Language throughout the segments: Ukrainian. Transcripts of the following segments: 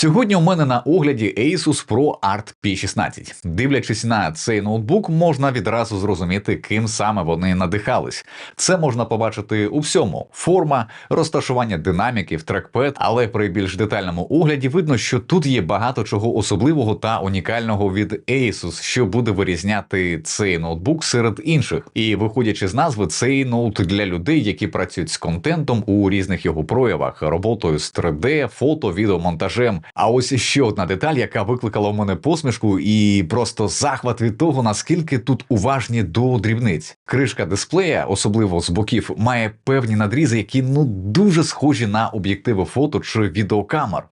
Сьогодні у мене на огляді Asus Pro Art P16. Дивлячись на цей ноутбук, можна відразу зрозуміти, ким саме вони надихались. Це можна побачити у всьому: форма, розташування динаміків, трекпед, але при більш детальному огляді видно, що тут є багато чого особливого та унікального від Asus, що буде вирізняти цей ноутбук серед інших. І виходячи з назви, цей ноут для людей, які працюють з контентом у різних його проявах, роботою з 3D, фото, відеомонтажем. А ось ще одна деталь, яка викликала у мене посмішку, і просто захват від того, наскільки тут уважні до дрібниць. Кришка дисплея, особливо з боків, має певні надрізи, які ну дуже схожі на об'єктиви фото чи відеокамер.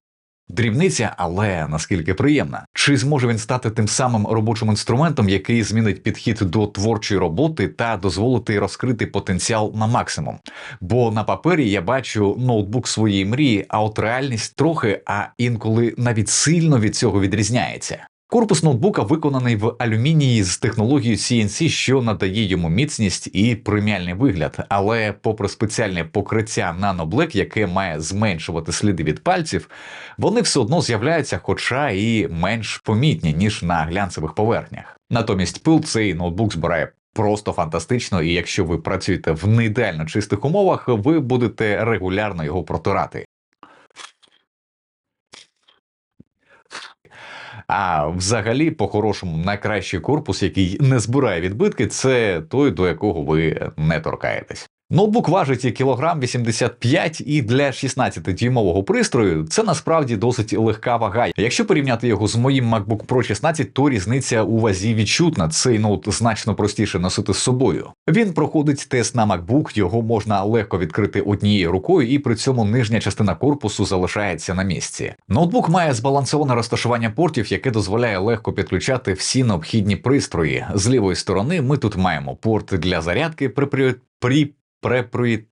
Дрібниця, але наскільки приємна. Чи зможе він стати тим самим робочим інструментом, який змінить підхід до творчої роботи та дозволити розкрити потенціал на максимум? Бо на папері я бачу ноутбук своєї мрії, а от реальність трохи, а інколи навіть сильно від цього відрізняється. Корпус ноутбука виконаний в алюмінії з технологією CNC, що надає йому міцність і преміальний вигляд. Але, попри спеціальне покриття Nano Black, яке має зменшувати сліди від пальців, вони все одно з'являються, хоча і менш помітні ніж на глянцевих поверхнях. Натомість пил цей ноутбук збирає. Просто фантастично, і якщо ви працюєте в не ідеально чистих умовах, ви будете регулярно його протирати. А взагалі, по-хорошому, найкращий корпус, який не збирає відбитки, це той, до якого ви не торкаєтесь. Ноутбук важить кілограм 85 і для 16-дюймового пристрою це насправді досить легка вага. Якщо порівняти його з моїм MacBook Pro 16, то різниця у вазі відчутна. Цей ноут значно простіше носити з собою. Він проходить тест на MacBook, його можна легко відкрити однією рукою, і при цьому нижня частина корпусу залишається на місці. Ноутбук має збалансоване розташування портів, яке дозволяє легко підключати всі необхідні пристрої. З лівої сторони ми тут маємо порт для зарядки при при pré-projeto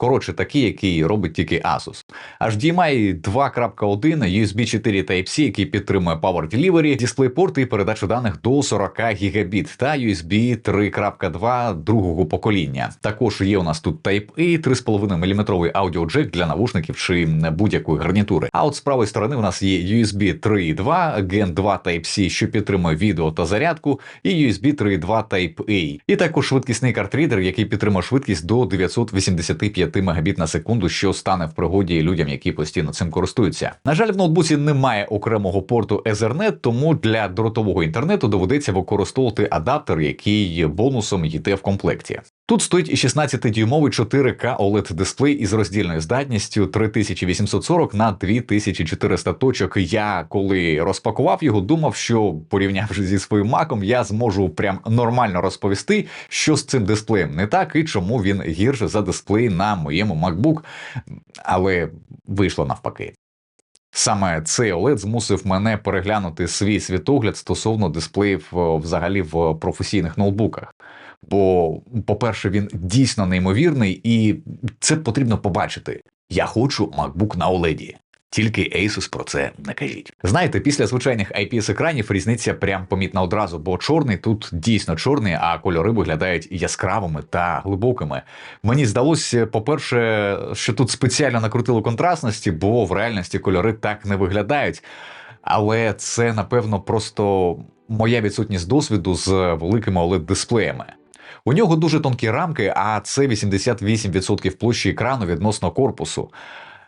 Коротше, такий, який робить тільки Asus. HDMI 2.1, USB 4 Type-C, який підтримує Power Delivery, DisplayPort і передачу даних до 40 Гбіт та USB 3.2 другого покоління. Також є у нас тут Type-A, 3,5 мм аудіоджек для навушників чи будь-якої гарнітури. А от з правої сторони у нас є USB 3.2, Gen 2 Type-C, що підтримує відео та зарядку, і USB 3.2 Type-A. І також швидкісний картрідер, який підтримує швидкість до 985 5 Мбіт на секунду, що стане в пригоді людям, які постійно цим користуються. На жаль, в ноутбуці немає окремого порту Ethernet, тому для дротового інтернету доведеться використовувати адаптер, який бонусом йде в комплекті. Тут стоїть і 16-дюймовий 4К oled дисплей із роздільною здатністю 3840 на 2400 точок. Я коли розпакував його, думав, що порівнявши зі своїм маком, я зможу прям нормально розповісти, що з цим дисплеєм не так і чому він гірше за дисплей на моєму MacBook, але вийшло навпаки. Саме цей OLED змусив мене переглянути свій світогляд стосовно дисплеїв взагалі в професійних ноутбуках. Бо, по-перше, він дійсно неймовірний, і це потрібно побачити. Я хочу MacBook на OLED. Тільки Asus про це не кажіть. Знаєте, після звичайних IPS екранів різниця прям помітна одразу, бо чорний тут дійсно чорний, а кольори виглядають яскравими та глибокими. Мені здалося, по-перше, що тут спеціально накрутили контрастності, бо в реальності кольори так не виглядають. Але це напевно просто моя відсутність досвіду з великими oled дисплеями у нього дуже тонкі рамки, а це 88% площі екрану відносно корпусу.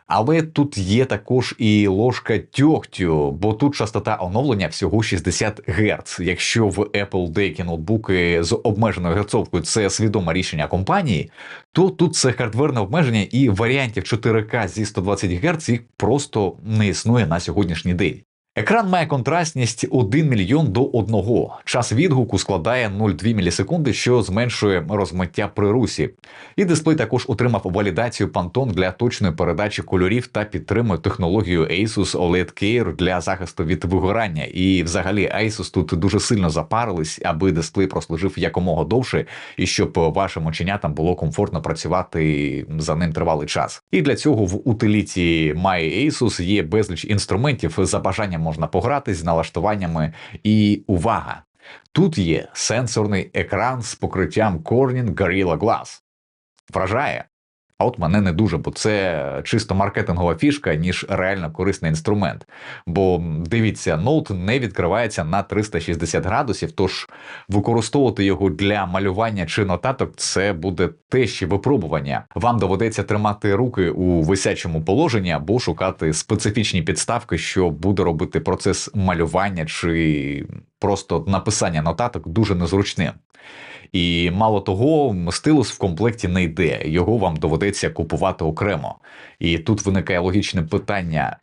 Але тут є також і ложка тьогтю, бо тут частота оновлення всього 60 Гц. Якщо в Apple деякі ноутбуки з обмеженою герцовкою це свідоме рішення компанії, то тут це хардверне обмеження і варіантів 4К зі 120 Гц їх просто не існує на сьогоднішній день. Екран має контрастність 1 мільйон до 1. Час відгуку складає 0,2 мілісекунди, що зменшує розмиття при русі. І дисплей також отримав валідацію Pantone для точної передачі кольорів та підтримує технологію Asus OLED Care для захисту від вигорання. І взагалі Asus тут дуже сильно запарились, аби дисплей прослужив якомога довше, і щоб вашим оченятам було комфортно працювати за ним тривалий час. І для цього в утиліті My Asus є безліч інструментів за бажанням можна пограти з налаштуваннями. І увага! Тут є сенсорний екран з покриттям Corning Gorilla Glass. Вражає. А от мене не дуже, бо це чисто маркетингова фішка, ніж реально корисний інструмент. Бо дивіться, ноут не відкривається на 360 градусів, тож використовувати його для малювання чи нотаток це буде те ще випробування. Вам доведеться тримати руки у висячому положенні або шукати специфічні підставки, що буде робити процес малювання чи просто написання нотаток дуже незручним. І мало того, стилус в комплекті не йде, його вам доведеться купувати окремо. І тут виникає логічне питання.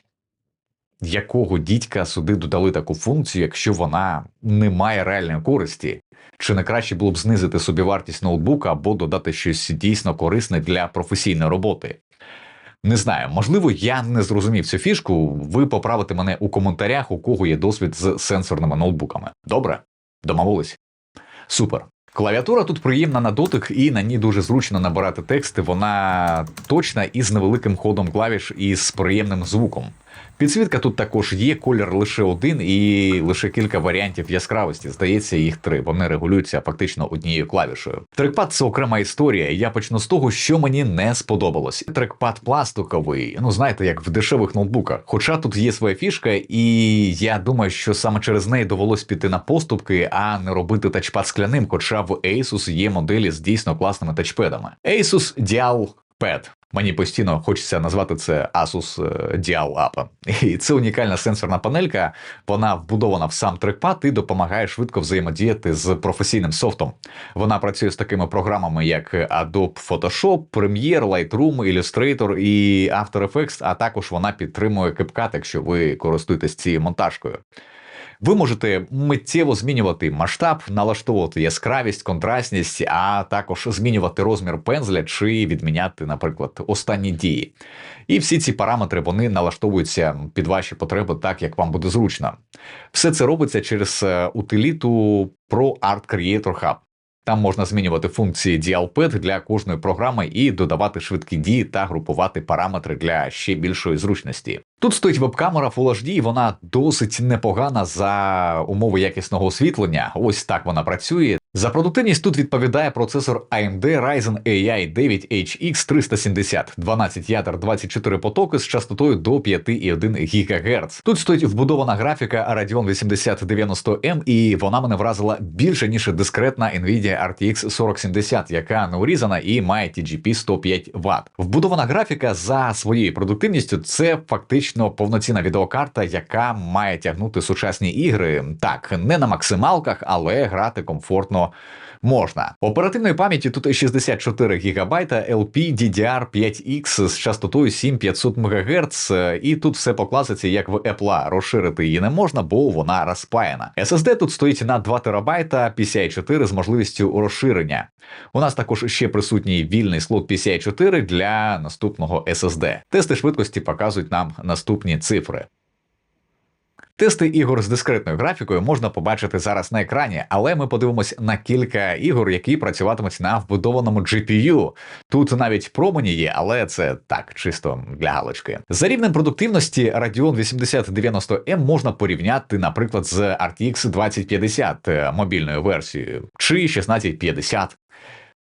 Якого дідька сюди додали таку функцію, якщо вона не має реальної користі? Чи не краще було б знизити собі вартість ноутбука або додати щось дійсно корисне для професійної роботи? Не знаю, можливо, я не зрозумів цю фішку. Ви поправите мене у коментарях, у кого є досвід з сенсорними ноутбуками. Добре? Домовились? Супер. Клавіатура тут приємна на дотик, і на ній дуже зручно набирати тексти. Вона точна і з невеликим ходом клавіш і з приємним звуком. Підсвітка тут також є, колір лише один і лише кілька варіантів яскравості. Здається, їх три. Вони регулюються фактично однією клавішою. Трекпад це окрема історія. Я почну з того, що мені не сподобалось. Трекпад пластиковий, ну знаєте, як в дешевих ноутбуках. Хоча тут є своя фішка, і я думаю, що саме через неї довелось піти на поступки, а не робити тачпад скляним. Хоча в Asus є моделі з дійсно класними тачпедами. Asus Dial Pad. Мені постійно хочеться назвати це Asus е, Dial App. І це унікальна сенсорна панелька. Вона вбудована в сам трекпад і допомагає швидко взаємодіяти з професійним софтом. Вона працює з такими програмами, як Adobe Photoshop, Premiere, Lightroom, Illustrator і After Effects, а також вона підтримує CapCut, якщо ви користуєтесь цією монтажкою. Ви можете миттєво змінювати масштаб, налаштовувати яскравість, контрастність, а також змінювати розмір пензля чи відміняти, наприклад, останні дії. І всі ці параметри вони налаштовуються під ваші потреби так, як вам буде зручно. Все це робиться через е, утиліту Pro Art Creator Hub. Там можна змінювати функції DLPad для кожної програми і додавати швидкі дії та групувати параметри для ще більшої зручності. Тут стоїть веб-камера Full HD, і вона досить непогана за умови якісного освітлення. Ось так вона працює. За продуктивність тут відповідає процесор AMD Ryzen AI 9 HX 370, 12 ядер, 24 потоки з частотою до 5,1 ГГц. Тут стоїть вбудована графіка Radeon 8090M, і вона мене вразила більше ніж дискретна Nvidia RTX 4070, яка не урізана і має TGP 105 Вт. Вбудована графіка за своєю продуктивністю це фактично повноцінна відеокарта, яка має тягнути сучасні ігри. Так, не на максималках, але грати комфортно можна. Оперативної пам'яті тут 64 ГБ LP DDR5X з частотою 7500 МГц, і тут все по класиці, як в Apple. Розширити її не можна, бо вона розпаяна. SSD тут стоїть на 2 ТБ PCI 4 з можливістю розширення. У нас також ще присутній вільний слот PCI 4 для наступного SSD. Тести швидкості показують нам наступні цифри. Тести ігор з дискретною графікою можна побачити зараз на екрані, але ми подивимось на кілька ігор, які працюватимуть на вбудованому GPU. Тут навіть промені є, але це так, чисто для галочки. За рівнем продуктивності Radeon 8090M можна порівняти, наприклад, з RTX 2050 е, мобільною версією чи 1650.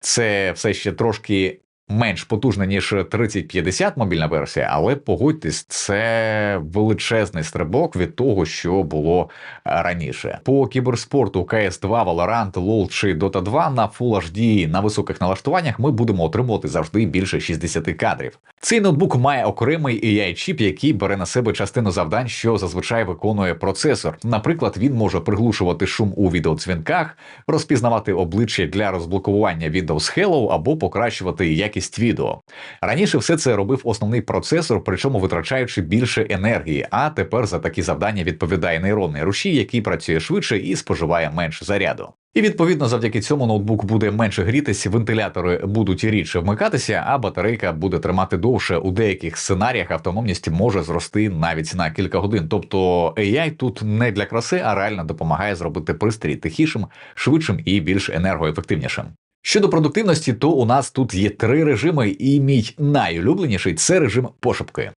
Це все ще трошки менш потужна, ніж 3050 мобільна версія, але погодьтесь, це величезний стрибок від того, що було раніше. По кіберспорту cs 2 Valorant, LoL чи Dota 2 на Full HD на високих налаштуваннях ми будемо отримувати завжди більше 60 кадрів. Цей ноутбук має окремий ai чіп який бере на себе частину завдань, що зазвичай виконує процесор. Наприклад, він може приглушувати шум у відеодзвінках, розпізнавати обличчя для розблокування Windows Hello або покращувати якість якість відео. Раніше все це робив основний процесор, причому витрачаючи більше енергії. А тепер за такі завдання відповідає нейронний рушій, який працює швидше і споживає менше заряду. І відповідно завдяки цьому ноутбук буде менше грітися, вентилятори будуть рідше вмикатися, а батарейка буде тримати довше. У деяких сценаріях автономність може зрости навіть на кілька годин. Тобто AI тут не для краси, а реально допомагає зробити пристрій тихішим, швидшим і більш енергоефективнішим. Щодо продуктивності, то у нас тут є три режими, і мій найулюбленіший це режим пошепки.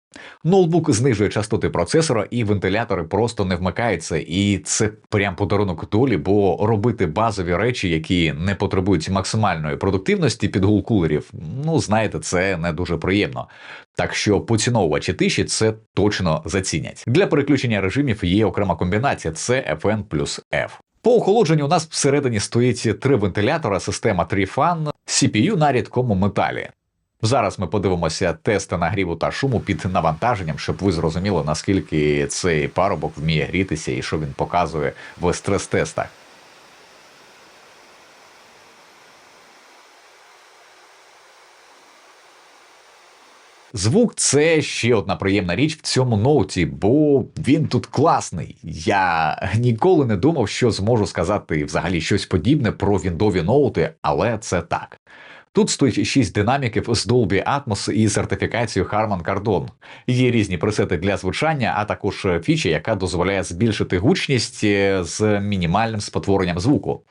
Ноутбук знижує частоти процесора, і вентилятори просто не вмикаються. І це прям подарунок долі, бо робити базові речі, які не потребують максимальної продуктивності підгул кулерів, ну знаєте, це не дуже приємно. Так що поціновувачі тиші це точно зацінять. Для переключення режимів є окрема комбінація: це FN плюс F. По охолодженню у нас всередині стоїть три вентилятора, система Trifan, CPU на рідкому металі. Зараз ми подивимося тести нагріву та шуму під навантаженням, щоб ви зрозуміли, наскільки цей парубок вміє грітися і що він показує в стрес-тестах. Звук це ще одна приємна річ в цьому ноуті, бо він тут класний. Я ніколи не думав, що зможу сказати взагалі щось подібне про віндові ноути, але це так. Тут стоїть 6 динаміків з Dolby Atmos і сертифікацією Harman Kardon. Є різні пресети для звучання, а також фіча, яка дозволяє збільшити гучність е, з мінімальним спотворенням звуку.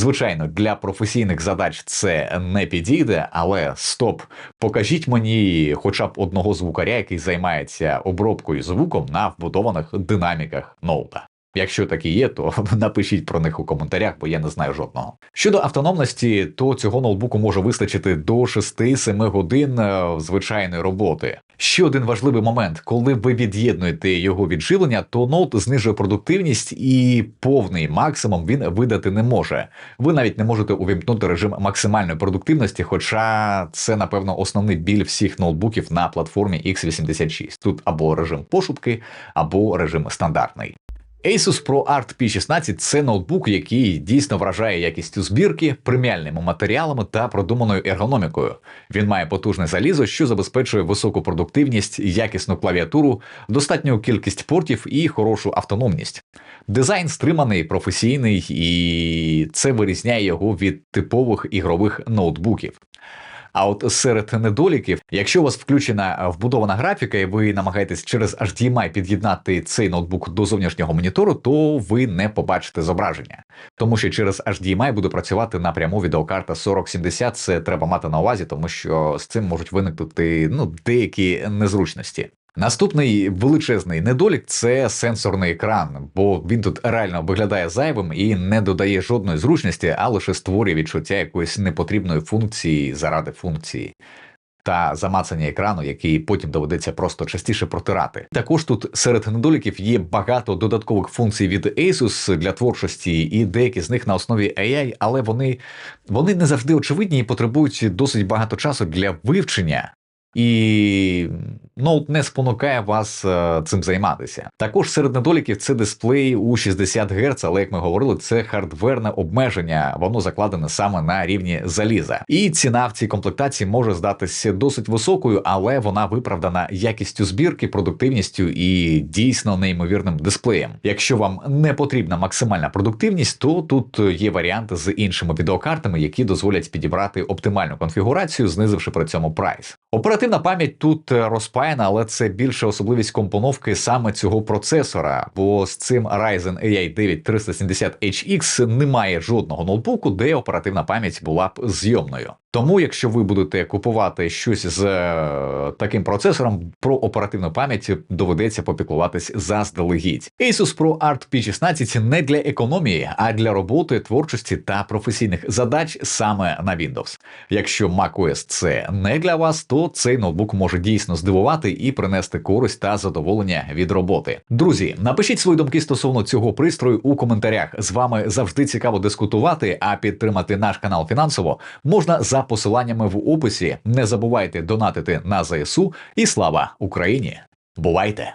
Звичайно, для професійних задач це не підійде, але стоп, покажіть мені хоча б одного звукаря, який займається обробкою звуком на вбудованих динаміках ноута. Якщо такі є, то напишіть про них у коментарях, бо я не знаю жодного. Щодо автономності, то цього ноутбуку може вистачити до 6-7 годин е, звичайної роботи. Ще один важливий момент, коли ви від'єднуєте його від живлення, то ноут знижує продуктивність і повний максимум він видати не може. Ви навіть не можете увімкнути режим максимальної продуктивності, хоча це, напевно, основний біль всіх ноутбуків на платформі x86. Тут або режим пошупки, або режим стандартний. Asus Pro Art P16 це ноутбук, який дійсно вражає якістю збірки, преміальними матеріалами та продуманою ергономікою. Він має потужне залізо, що забезпечує високу продуктивність, якісну клавіатуру, достатню кількість портів і хорошу автономність. Дизайн стриманий, професійний, і це вирізняє його від типових ігрових ноутбуків. А от серед недоліків, якщо у вас включена вбудована графіка, і ви намагаєтесь через HDMI під'єднати цей ноутбук до зовнішнього монітору, то ви не побачите зображення. Тому що через HDMI буде працювати напряму відеокарта 4070, це треба мати на увазі, тому що з цим можуть виникнути ну, деякі незручності. Наступний величезний недолік це сенсорний екран, бо він тут реально виглядає зайвим і не додає жодної зручності, а лише створює відчуття якоїсь непотрібної функції заради функції. Та замацання екрану, який потім доведеться просто частіше протирати. Також тут серед недоліків є багато додаткових функцій від Asus для творчості, і деякі з них на основі AI, але вони, вони не завжди очевидні і потребують досить багато часу для вивчення. І ноут не спонукає вас е, цим займатися. Також серед недоліків це дисплей у 60 Гц, але як ми говорили, це хардверне обмеження, воно закладене саме на рівні заліза. І ціна в цій комплектації може здатися досить високою, але вона виправдана якістю збірки, продуктивністю і дійсно неймовірним дисплеєм. Якщо вам не потрібна максимальна продуктивність, то тут є варіанти з іншими відеокартами, які дозволять підібрати оптимальну конфігурацію, знизивши при цьому прайс. Оперативна пам'ять тут е, розпаяна, але це більше особливість компоновки саме цього процесора, бо з цим Ryzen AI 9 370HX немає жодного ноутбуку, де оперативна пам'ять була б зйомною. Тому, якщо ви будете купувати щось з е, таким процесором, про оперативну пам'ять доведеться попіклуватись заздалегідь. Asus Pro Art P16 не для економії, а для роботи, творчості та професійних задач саме на Windows. Якщо macOS це не для вас, то цей ноутбук може дійсно здивувати і принести користь та задоволення від роботи. Друзі, напишіть свої думки стосовно цього пристрою у коментарях. З вами завжди цікаво дискутувати, а підтримати наш канал фінансово можна за посиланнями в описі. Не забувайте донатити на ЗСУ і слава Україні! Бувайте!